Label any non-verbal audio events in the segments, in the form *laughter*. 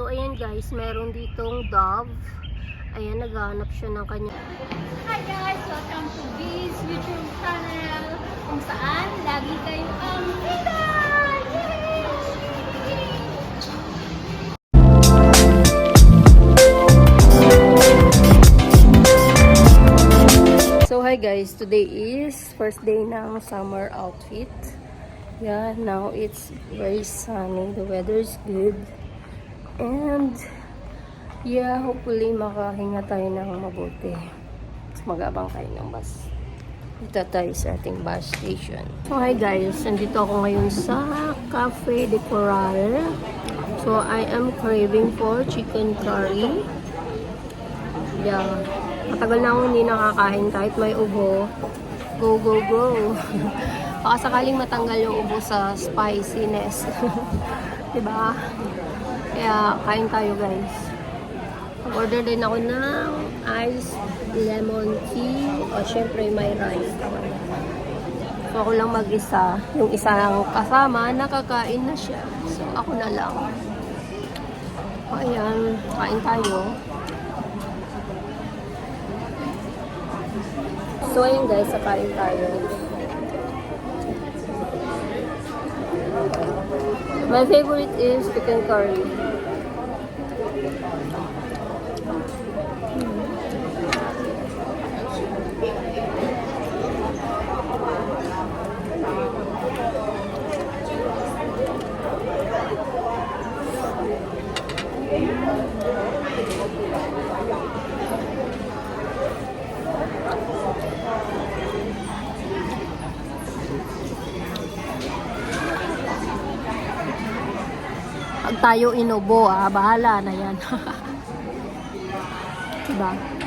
So, ayan guys, meron ditong dove. Ayan, naghahanap siya ng kanya. Hi guys! Welcome to V's YouTube channel kung saan lagi kayo ang kita! So, hi guys, today is first day ng summer outfit. Yeah, now it's very sunny. The weather is good. And, yeah, hopefully makahinga tayo ng mabuti. Mag-abang tayo ng bus. Dito tayo sa ating bus station. Hi guys, nandito ako ngayon sa Cafe de Coral. So, I am craving for chicken curry. Yeah. Matagal na ako hindi nakakain kahit may ubo. Go, go, go. *laughs* Baka sakaling matanggal yung ubo sa spiciness. *laughs* diba? Kaya kain tayo guys. Order din ako ng ice lemon tea. O syempre may rice. So ako lang mag-isa. Yung isang kasama, nakakain na siya. So ako na lang. Ayan, kain tayo. So, ayun guys, sakain tayo. My favorite is chicken curry. Amen. Tayo inubo, ah, bahala na yan. *laughs* diba?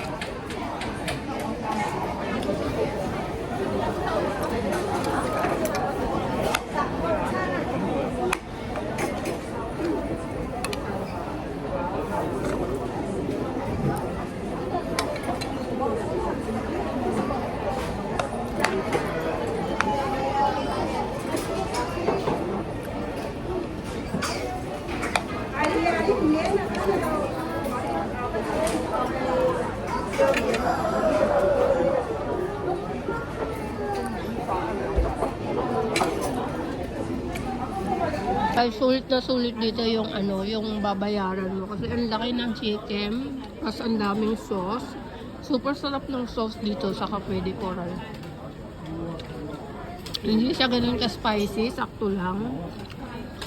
Ay, sulit na sulit dito yung ano, yung babayaran mo. Kasi ang laki ng chicken, tapos ang daming sauce. Super sarap ng sauce dito sa Cafe de Coral. Hindi siya ganun ka-spicy, sakto lang.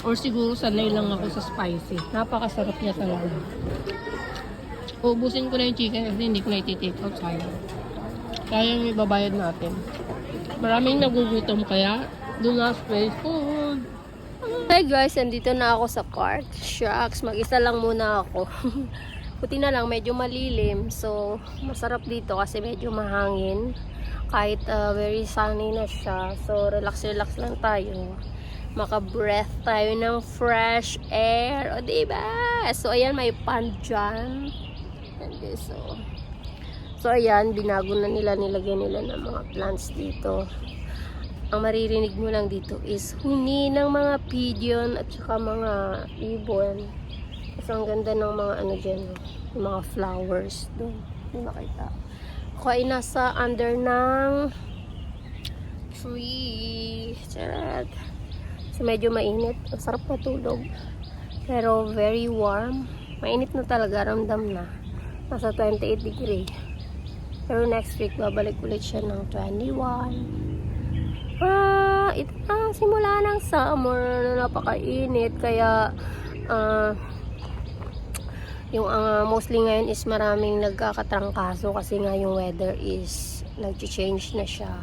Or siguro sanay lang ako sa spicy. Napakasarap niya talaga. Ubusin ko na yung chicken kasi hindi ko na iti-take out sayang. Kaya yung ibabayad natin. Maraming nagugutom kaya do not space food. Hi guys, nandito na ako sa cart. Shucks, mag-isa lang muna ako. *laughs* Puti na lang, medyo malilim. So, masarap dito kasi medyo mahangin. Kahit uh, very sunny na siya. So, relax-relax lang tayo. Maka-breath tayo ng fresh air. O, diba? So, ayan, may pan dyan. And so, so, ayan, binago na nila, nilagyan nila ng mga plants dito ang maririnig mo lang dito is huni ng mga pigeon at saka mga ibon. Kasi ang ganda ng mga ano dyan, yung mga flowers doon. Hindi makita. Ako ay nasa under ng tree. Charot. So medyo mainit. Ang sarap matulog. Pero very warm. Mainit na talaga. Ramdam na. Nasa 28 degree. Pero next week, babalik ulit siya ng 21. Ah, ito na, simula ng summer na napakainit. Kaya, ah, yung ah, mostly ngayon is maraming nagkakatrangkaso kasi nga yung weather is nag-change na siya.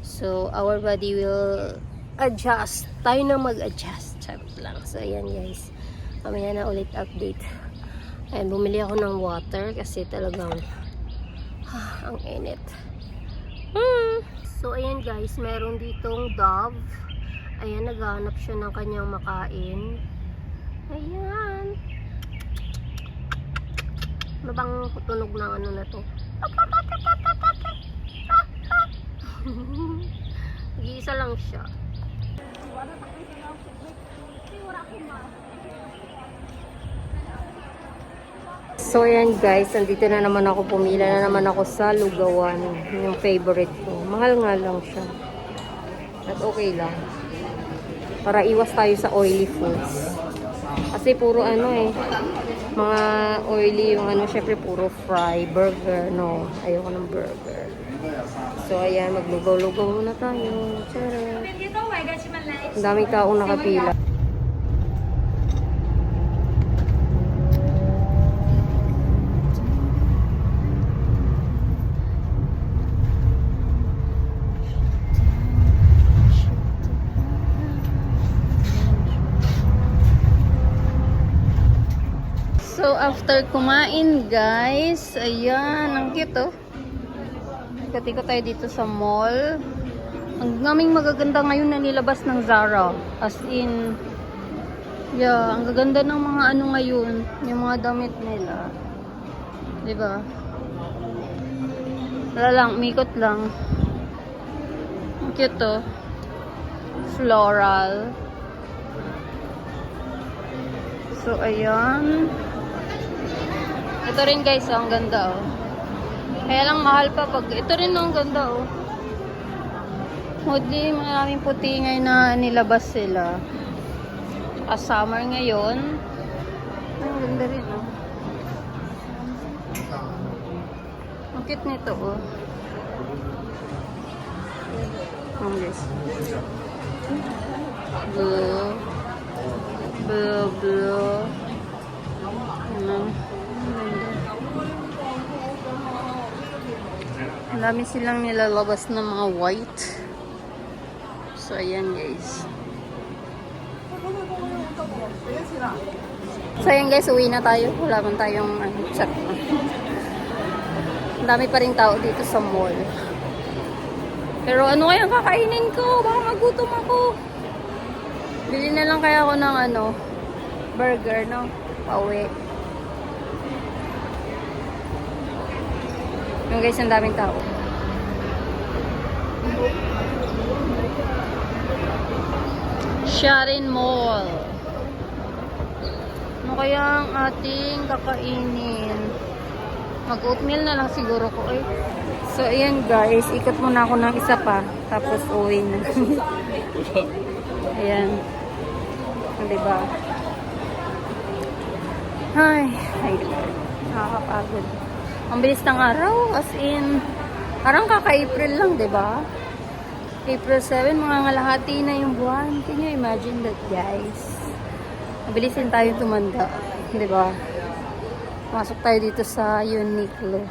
So, our body will adjust. Tayo na mag-adjust. Sabi lang. So, ayan guys. Mamaya na ulit update. Ayan, bumili ako ng water kasi talagang ah, *sighs* ang init. Hmm. So, ayan guys, meron ditong dove. Ayan, naghahanap siya ng kanyang makain. Ayan. Ano bang tunog ng ano na to? Nag-iisa lang siya. So ayan guys, nandito na naman ako, pumila na naman ako sa Lugawan, yung favorite ko. Mahal nga lang siya. At okay lang. Para iwas tayo sa oily foods. Kasi puro ano eh, mga oily yung ano, syempre puro fry, burger, no. Ayoko ng burger. So ayan, maglugaw-lugaw muna tayo. Tara. Ang daming taong nakapila. So, after kumain, guys, ayan, ang cute, oh. Ikot-ikot tayo dito sa mall. Ang naming magaganda ngayon na nilabas ng Zara. As in, yeah, ang gaganda ng mga ano ngayon, yung mga damit nila. ba? Wala lang, umikot lang. Ang cute, oh. Floral. So, ayan. Ito rin guys, oh, ang ganda oh. Kaya lang mahal pa pag ito rin oh, ang ganda oh. Hoodie, maraming puti ngayon na nilabas sila. Tsaka summer ngayon. Ay, Ang ganda rin oh. Ang cute nito oh. Ang guys. Blue. Blue, blue. Ano? Dami silang nilalabas ng mga white. So, ayan guys. So, ayan guys, uwi na tayo. Wala man tayong ano, chat na. Ang dami pa rin tao dito sa mall. Pero ano kaya kakainin ko? Baka magutom ako. Bili na lang kaya ako ng ano, burger, no? Pauwi. Yung guys, ang daming tao. Sharin Mall. Ano kaya ang ating kakainin? Mag-oatmeal na lang siguro ko eh. So, ayan guys. Ikot muna ako ng isa pa. Tapos uwi na. ayan. Ah, Diba? Ay, ay, nakakapagod. Ang bilis ng araw, as in, parang kaka-April lang, ba? April 7, mga ngalahati na yung buwan. Can you imagine that, guys? Mabilis din tayo tumanda, ba? Pasok tayo dito sa Uniqlo.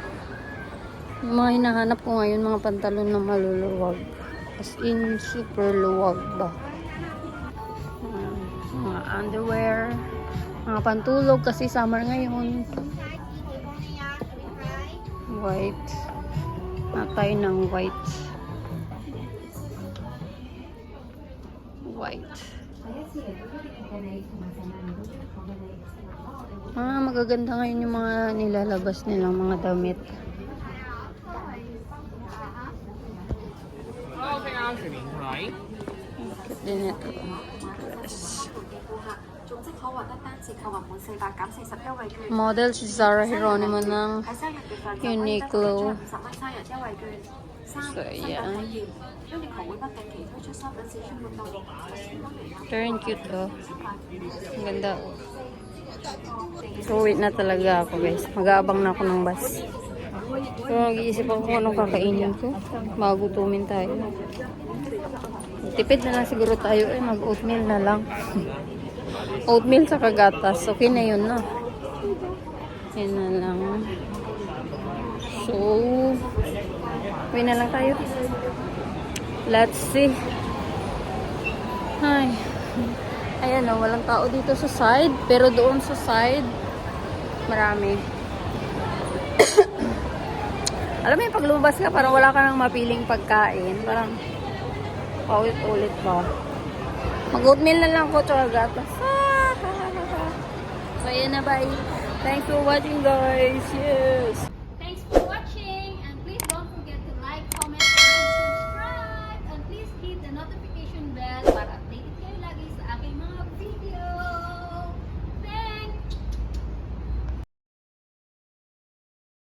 Yung mga hinahanap ko ngayon, mga pantalon na maluluwag. As in, super luwag ba? Ayan, mga underwear, mga pantulog kasi summer ngayon white. Natay ng white. White. Ah, magaganda ngayon yung mga nilalabas nilang mga damit. Okay, Anthony, right? Cute din ito. Dress. Model si Zara Geronimo ng Uniqlo. So, ayan. Turn cute, oh. Ang ganda. So, wait na talaga ako, guys. Mag-aabang na ako ng bus. So, nag-iisip ako kung anong kakainin ko. Magutumin tayo. Tipid na lang siguro tayo, eh. Mag-oatmeal na lang. *laughs* oatmeal sa kagatas. Okay na yun na. Yun na lang. So, uwi na lang tayo. Let's see. Ay. Ayan o, walang tao dito sa side. Pero doon sa side, marami. *coughs* Alam mo yung pag lumabas ka, parang wala ka nang mapiling pagkain. Parang paulit-ulit ba? Mag-oatmeal na lang ko, tsaka gatas. So, ayan na, bye. Thanks for watching, guys. Yes.